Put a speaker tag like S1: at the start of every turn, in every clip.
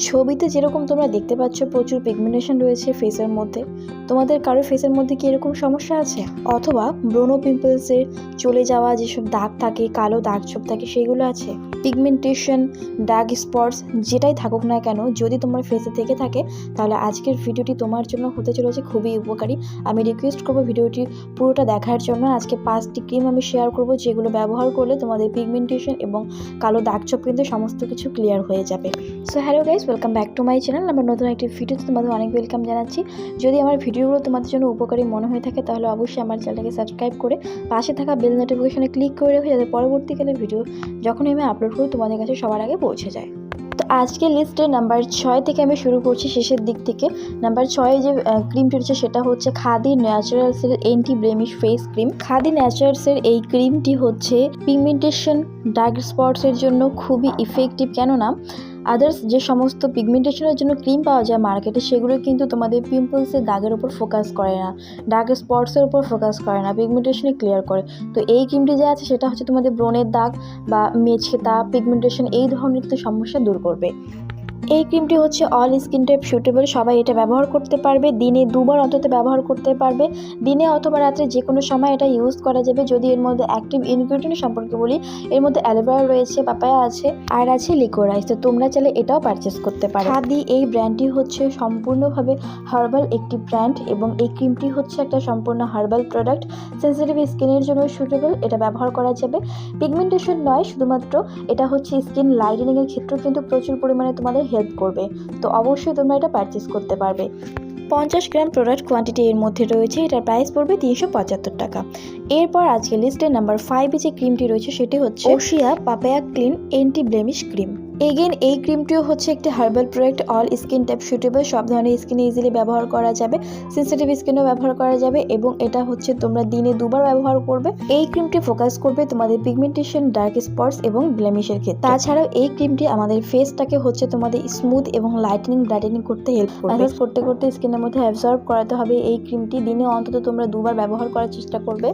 S1: ছবিতে যেরকম তোমরা দেখতে পাচ্ছ, প্রচুর পিগমেন্টেশন রয়েছে ফেসের মধ্যে। তোমাদের কারও ফেসের মধ্যে কি এরকম সমস্যা আছে? অথবা ব্রোনো পিম্পলসের চলে যাওয়া যেসব দাগ থাকে, কালো দাগ ছোপ থাকে, সেগুলো আছে? পিগমেন্টেশন ডার্ক স্পটস যেটাই থাকুক না কেন, যদি তোমার ফেসে থেকে থাকে, তাহলে আজকের ভিডিওটি তোমার জন্য হতে চলেছে খুবই উপকারী। আমি রিকোয়েস্ট করব ভিডিওটি পুরোটা দেখার জন্য। আজকে পাঁচটি ক্রিম আমি শেয়ার করব যেগুলো ব্যবহার করলে তোমাদের পিগমেন্টেশন এবং কালো দাগ ছোপ কিন্তু সমস্ত কিছু ক্লিয়ার হয়ে যাবে। So hello guys welcome back to my channel আমার নতুন একটি ভিডিওতে তোমাদের অনেক ওয়েলকাম জানাচ্ছি। যদি আমার ভিডিওগুলো তোমাদের জন্য উপকারী মনে হয়ে থাকে, তাহলে অবশ্যই আমার চ্যানেলকে সাবস্ক্রাইব করে পাশে থাকা বেল নোটিফিকেশনে ক্লিক করে রেখে, যাতে পরবর্তীকালে ভিডিও যখনই আমি আপলোড করি তোমাদের কাছে সবার আগে পৌঁছে যায়। তো আজকে লিস্টে নাম্বার ছয় থেকে আমি শুরু করছি শেষের দিক থেকে। নাম্বার ছয়ে যে ক্রিমটি রয়েছে, সেটা হচ্ছে Khadi ন্যাচারালসের anti blemish face cream Khadi ন্যাচারালসের এই ক্রিমটি হচ্ছে পিগমেন্টেশন ডার্ক স্পটসের জন্য খুবই ইফেক্টিভ কেননা আদার্স যে সমস্ত পিগমেন্টেশনের জন্য ক্রিম পাওয়া যায় মার্কেটে সেগুলো কিন্তু তোমাদের পিম্পলসের দাগের উপর ফোকাস করে না। ডার্ক স্পটসের উপর ফোকাস করে না পিগমেন্টেশনে ক্লিয়ার করে। তো এই ক্রিমটি যে আছে, সেটা হচ্ছে তোমাদের ব্রণের দাগ বা দাগ পিগমেন্টেশন এই ধরনের তো সমস্যা দূর করবে। এই ক্রিমটি হচ্ছে অল স্কিন টাইপ সুটেবল সবাই এটা ব্যবহার করতে পারবে, দিনে দুবার অন্তত ব্যবহার করতে পারবে। দিনে অথবা রাত্রে যে কোনো সময় এটা ইউজ করা যাবে। যদি এর মধ্যে অ্যাক্টিভ ইনগ্রিডিয়েন্ট সম্পর্কে বলি, এর মধ্যে অ্যালোভেরা রয়েছে পাপায়া আছে, আর আছে লিকোরাইস তো তোমরা চাইলে এটাও পারচেস করতে পারো। খাদি, এই ব্র্যান্ডটি হচ্ছে সম্পূর্ণভাবে হার্বাল একটি ব্র্যান্ড এবং এই ক্রিমটি হচ্ছে একটা সম্পূর্ণ হার্বাল প্রোডাক্ট সেন্সিটিভ স্কিনের জন্য সুটেবল এটা ব্যবহার করা যাবে। পিগমেন্টেশন নয়, শুধুমাত্র এটা হচ্ছে স্কিন লাইটেনিংয়ের ক্ষেত্রেও কিন্তু প্রচুর পরিমাণে তোমাদের হেল্প করবে। তো অবশ্যই তোমরা এটা পারচেস করতে পারবে। পঞ্চাশ গ্রাম প্রোডাক্ট কোয়ান্টিটি এর মধ্যে রয়েছে, এটার প্রাইস পড়বে তিনশো পঁচাত্তর টাকা। এরপর আজকে লিস্টের নাম্বার ফাইভে যে ক্রিমটি রয়েছে, সেটি হচ্ছে Oshea papaya clean anti blemish cream again এই ক্রিমটিও হচ্ছে একটি herbal product all skin type suitable সব ধরনের স্কিনে ইজিলি ব্যবহার করা যাবে সেন্সিটিভ স্কিনেও ব্যবহার করা যাবে এবং এটা হচ্ছে তোমরা দিনে দুবার ব্যবহার করবে। এই ক্রিমটি ফোকাস করবে তোমাদের পিগমেন্টেশন ডার্ক স্পটস এবং ব্লেমিশের ক্ষেত্রে। তাছাড়াও এই ক্রিমটি আমাদের ফেসটাকে হচ্ছে তোমাদের স্মুথ এবং লাইটেনিং ব্রাইটেনিং করতে হেল্প করবে। করতে করতে স্কিনের মধ্যে অ্যাবজর্ব করাতে হবে এই ক্রিমটি দিনে অন্তত তোমরা দুবার ব্যবহার করার চেষ্টা করবে।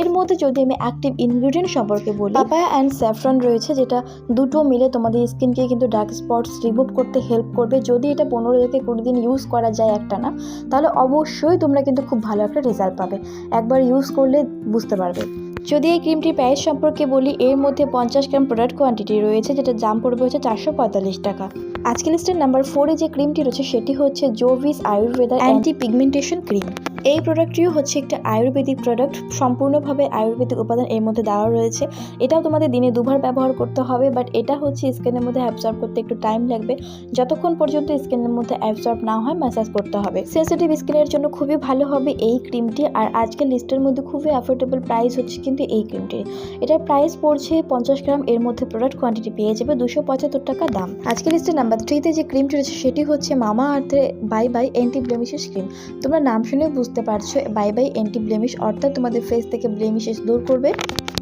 S1: এর মধ্যে যদি আমি অ্যাক্টিভ ইনগ্রিডিয়েন্ট সম্পর্কে বলি পাপায়া অ্যান্ড স্যাফরন রয়েছে, যেটা দুটো মিলে তোমাদের স্কিনকে কিন্তু ডার্ক স্পটস রিমুভ করতে হেল্প করবে। যদি এটা পনেরো থেকে কুড়ি দিন ইউজ করা যায় একটা না, তাহলে অবশ্যই তোমরা কিন্তু খুব ভালো একটা রেজাল্ট পাবে। একবার ইউজ করলে বুঝতে পারবে। যদি এই ক্রিমটির প্রাইস সম্পর্কে বলি, এর মধ্যে পঞ্চাশ গ্রাম প্রোডাক্ট কোয়ান্টিটি রয়েছে যেটা দাম পড়বে হচ্ছে চারশো পঁয়তাল্লিশ টাকা। আজকে লিস্টের নাম্বার ফোরে যে ক্রিমটি রয়েছে, সেটি হচ্ছে Jovees Ayurveda anti pigmentation cream এই প্রোডাক্টটিও হচ্ছে একটা আয়ুর্বেদিক প্রোডাক্ট সম্পূর্ণভাবে আয়ুর্বেদিক উপাদান এর মধ্যে দেওয়া রয়েছে। এটাও তোমাদের দিনে দুবার ব্যবহার করতে হবে বাট এটা হচ্ছে স্কিনের মধ্যে অ্যাবজর্ব করতে একটু টাইম লাগবে। যতক্ষণ পর্যন্ত স্কিনের মধ্যে অ্যাবজর্ব না হয় ম্যাসাজ করতে হবে। সেন্সিটিভ স্কিনের জন্য খুবই ভালো হবে এই ক্রিমটি আর আজকের লিস্টের মধ্যে খুবই অ্যাফোর্ডেবল প্রাইস হচ্ছে কিন্তু এই ক্রিমটির এটার প্রাইস পড়ছে পঞ্চাশ গ্রাম, এর মধ্যে প্রোডাক্ট কোয়ান্টিটি পেয়ে যাবে দুশো পঁচাত্তর টাকা দাম। আজকের লিস্টের নাম্বার থ্রিতে যে ক্রিমটি রয়েছে, সেটি হচ্ছে মামা আর্থের bye bye anti blemishes cream তোমরা নাম শুনে বুঝতে পারছ? বাই বাই অ্যান্টি ব্লেমিশ অর্থাৎ তোমাদের ফেস থেকে ব্লেমিশেস দূর করবে।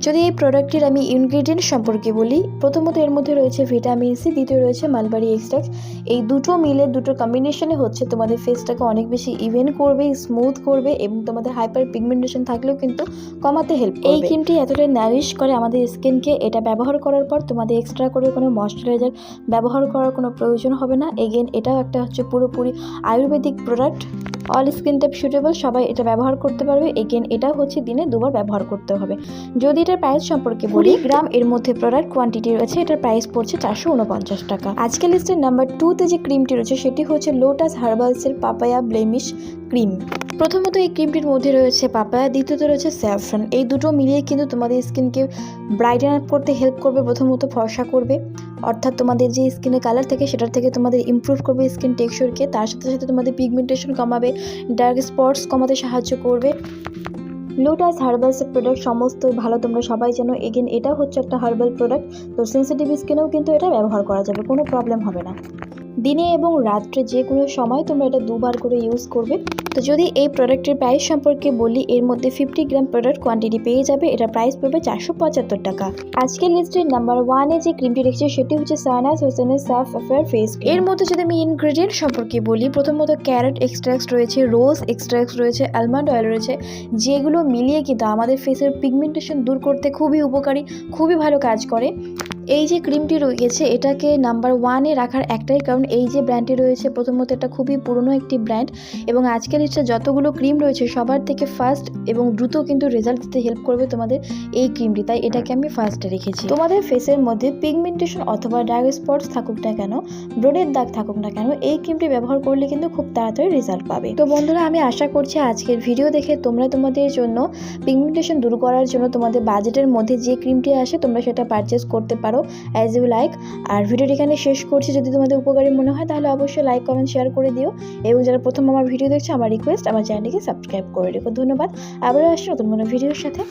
S1: যদি এই প্রোডাক্টটির আমি ইনগ্রিডিয়েন্ট সম্পর্কে বলি প্রথমত এর মধ্যে রয়েছে ভিটামিন সি দ্বিতীয় রয়েছে মালবারি এক্সট্রাক্ট এই দুটো মিলে দুটো কম্বিনেশনে হচ্ছে তোমাদের ফেসটাকে অনেক বেশি ইভেন করবে স্মুথ করবে এবং তোমাদের হাইপার পিগমেন্টেশন থাকলেও কিন্তু কমাতে হেল্প এই ক্রিমটি এতটাই নারিশ করে আমাদের স্কিনকে এটা ব্যবহার করার পর তোমাদের এক্সট্রা করে কোনো ময়শ্চারাইজার ব্যবহার করার কোনো প্রয়োজন হবে না। এগেন এটাও একটা হচ্ছে পুরোপুরি ayurvedic product all skin type suitable সবাই এটা ব্যবহার করতে পারবে। এগেন এটা হচ্ছে দিনে দুবার ব্যবহার করতে হবে। যদি এটার প্রাইস সম্পর্কে বলি গ্রাম এর মধ্যে প্রোডাক্ট কোয়ান্টিটি রয়েছে এটার প্রাইস পড়ছে চারশো উনপঞ্চাশ টাকা। আজকে লিস্টের নাম্বার টুতে যে ক্রিমটি রয়েছে সেটি হচ্ছে লোটাস হার্বালসের পাপায়া ব্লেমিশ ক্রিম। প্রথমত এই ক্রিমটির মধ্যে রয়েছে পাপায়া, দ্বিতীয়ত রয়েছে স্যাফরন। এই দুটো মিলিয়ে কিন্তু তোমাদের স্কিনকে ব্রাইটেন আপ করতে হেল্প করবে, প্রথমত ফর্সা করবে। অর্থাৎ তোমাদের যে স্কিনের কালার থাকে, সেটার থেকে তোমাদের ইমপ্রুভ করবে স্কিন টেক্সচারকে তার সাথে সাথে তোমাদের পিগমেন্টেশন কমাবে ডার্ক স্পটস কমাতে সাহায্য করবে। লোটাস হার্বালসের প্রোডাক্ট সমস্ত ভালো, তোমরা সবাই জানো। এগেন এটা হচ্ছে একটা হার্বাল প্রোডাক্ট তো সেন্সিটিভ স্কিনেও কিন্তু এটা ব্যবহার করা যাবে, কোনো প্রবলেম হবে না। দিনে এবং রাত্রে যে কোনো সময় তোমরা এটা দুবার করে ইউজ করবে। তো যদি এই প্রোডাক্টের প্রাইস সম্পর্কে বলি, এর মধ্যে ফিফটি গ্রাম প্রোডাক্ট কোয়ান্টিটি পেয়ে যাবে। এটা প্রাইস পড়বে চারশো পঁচাত্তর টাকা। আজকের লিস্টের নাম্বার ওয়ানে যে ক্রিমটি রেখেছে সেটি হচ্ছে সানাস হোসেনের সাফ অ্যাফেয়ার ফেস এর মধ্যে যদি আমি ইনগ্রেডিয়েন্ট সম্পর্কে বলি, প্রথমত ক্যারেট এক্সট্রাক্ট রয়েছে রোজ এক্সট্রাক্ট রয়েছে আলমন্ড অয়েল রয়েছে, যেগুলো মিলিয়ে কিন্তু আমাদের ফেসের পিগমেন্টেশন দূর করতে খুবই উপকারী, খুবই ভালো কাজ করে। এই যে ক্রিমটি রয়েছে, এটাকে নাম্বার ওয়ানে রাখার একটাই কারণ এই যে ব্র্যান্ডটি রয়েছে, প্রথমত এটা খুবই পুরনো একটি ব্র্যান্ড এবং আজকের ইচ্ছা যতগুলো ক্রিম রয়েছে, সবার থেকে ফার্স্ট এবং দ্রুত কিন্তু রেজাল্ট দিতে হেল্প করবে তোমাদের এই ক্রিমটি তাই এটাকে আমি ফার্স্টে রেখেছি। তোমাদের ফেসের মধ্যে পিগমেন্টেশন অথবা ডার্ক স্পটস থাকুক না কেন ব্রণের দাগ থাকুক না কেন, এই ক্রিমটি ব্যবহার করলে কিন্তু খুব তাড়াতাড়ি রেজাল্ট পাবে। তো বন্ধুরা, আমি আশা করছি আজকের ভিডিও দেখে তোমরা তোমাদের জন্য পিগমেন্টেশন দূর করার জন্য তোমাদের বাজেটের মধ্যে যে ক্রিমটি আসে, তোমরা সেটা পারচেস করতে পারো অ্যাজ ইউ লাইক আর ভিডিওটি এখানে শেষ করছি। যদি তোমাদের উপকারী মনে হয়, তাহলে অবশ্যই লাইক কমেন্ট শেয়ার করে দিও। এবং যারা প্রথম আমার ভিডিও দেখছে, আমার রিকোয়েস্ট আমার চ্যানেলটিকে সাবস্ক্রাইব করে রেখো। ধন্যবাদ। আবারও আসছি নতুন কোনো ভিডিওর সাথে।